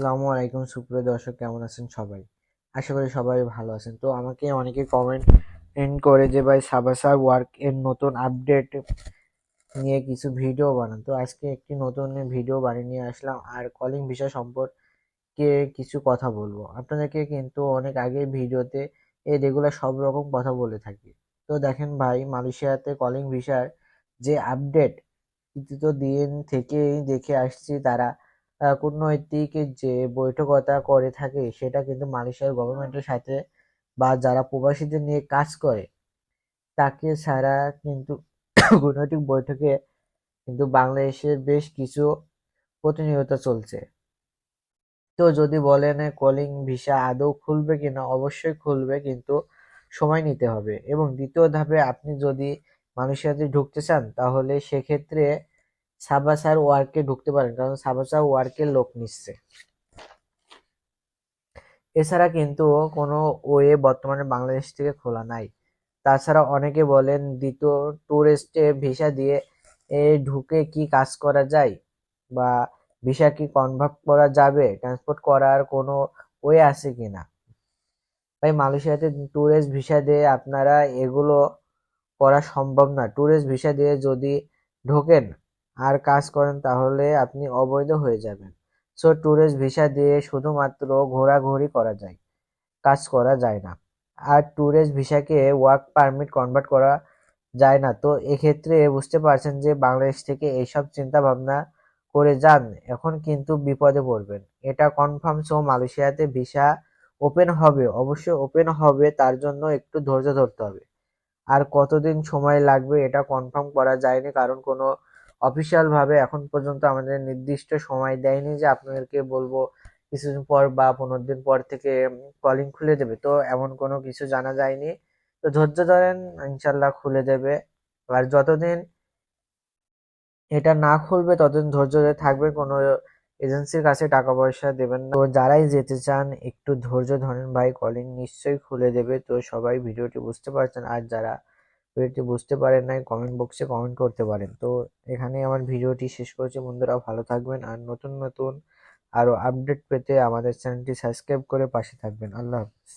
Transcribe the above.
আসসালামু আলাইকুম, সুপ্রিয় দর্শক, কেমন আছেন সবাই? আশা করি সবাই ভালো আছেন। তো আমাকে অনেকে কমেন্ট করে যে, ভাই সাবাসার ওয়ার্ক এর নতুন আপডেট নিয়ে কিছু ভিডিও বানান। তো আজকে একটি নতুন ভিডিও বানিয়ে নিয়ে আসলাম। আর কলিং বিষয় সম্পর্কে কিছু কথা বলব। আপনাদেরকে কিন্তু অনেক আগে ভিডিওতে এই রেগুলার সব রকম কথা বলে থাকি। তো দেখেন ভাই, মালয়েশিয়াতে কলিং ভিসার যে আপডেট তো দিন থেকেই দেখে আসছি তারা কূটনৈতিক যে বৈঠকতা করে থাকে, সেটা কিন্তু মালয়েশিয়ার গভর্নমেন্টের সাথে বা যারা প্রবাসীদের নিয়ে কাজ করে, তাকে ছাড়া কিন্তু কূটনৈতিক বৈঠকে কিন্তু বাংলাদেশের বেশ কিছু প্রতিনিয়ত চলছে। তো যদি বলেন কলিং ভিসা আদৌ খুলবে কিনা, অবশ্যই খুলবে, কিন্তু সময় নিতে হবে। এবং দ্বিতীয় ধাপে আপনি যদি মালয়েশিয়াতে ঢুকতে চান, তাহলে সেক্ষেত্রে সাবাসার ওয়ার্কে ঢুকতে পারেন, কারণ সাবাসার ওয়ার্কে লোক নিচ্ছে। এছাড়া কিন্তু কোনো ওয়ে বর্তমানে বাংলাদেশ থেকে খোলা নাই। তাছাড়া অনেকে বলেন, দ্বিতীয় ট্যুরিস্টে ভিসা দিয়ে এ ঢুকে কি কাজ করা যায়? বা ভিসা কি কনভার্ট করা যাবে? ট্রান্সপোর্ট করার কোনো ওয়ে আছে কি না? ভাই, মালয়েশিয়াতে ট্যুরিস্ট ভিসা দিয়ে আপনারা এগুলো করা সম্ভব না। ট্যুরিস্ট ভিসা দিয়ে যদি ঢোকেন আর কাজ করেন তাহলে আপনি অবৈধ হয়ে যাবেন। সো ট্যুরিস্ট ভিসা দিয়ে শুধুমাত্র ঘোরাঘুরি করা যায়, কাজ করা যায় না। আর ট্যুরিস্ট ভিসাকে ওয়ার্ক পারমিট কনভার্ট করা যায় না। তো এক্ষেত্রে বুঝতে পারছেন যে বাংলাদেশ থেকে এইসব চিন্তা ভাবনা করে যান, এখন কিন্তু বিপদে পড়বেন। এটা কনফার্ম সো মালয়েশিয়াতে ভিসা ওপেন হবে, অবশ্যই ওপেন হবে, তার জন্য একটু ধৈর্য ধরতে হবে। আর কতদিন সময় লাগবে এটা কনফার্ম করা যায়নি, কারণ কোনো অফিসিয়াল ভাবে এখন পর্যন্ত আমাদের নির্দিষ্ট সময় দেয়নি যে আপনাদেরকে বলব কিছুদিন পর বা পনেরো দিন পর থেকে কলিং খুলে দেবে। তো এমন কোনো কিছু জানা যায়নি। তো ধৈর্য ধরেন ইনশাল্লাহ খুলে দেবে। আর যতদিন এটা না খুলবে, ততদিন ধৈর্য ধরে থাকবে, কোনো এজেন্সির কাছে টাকা পয়সা দেবেন তো যারাই যেতে চান, একটু ধৈর্য ধরেন ভাই কলিং নিশ্চয়ই খুলে দেবে। তো সবাই ভিডিওটি বুঝতে পারছেন। আর যারা ভিডিওটি বুঝতে পারেন নাই কমেন্ট বক্সে কমেন্ট করতে পারেন। তো এখানে আমার ভিডিওটি শেষ করছি। বন্ধুরা, ভালো থাকবেন আর নতুন নতুন আরও আপডেট পেতে আমাদের চ্যানেলটি সাবস্ক্রাইব করে পাশে থাকবেন। আল্লাহ হাফিজ।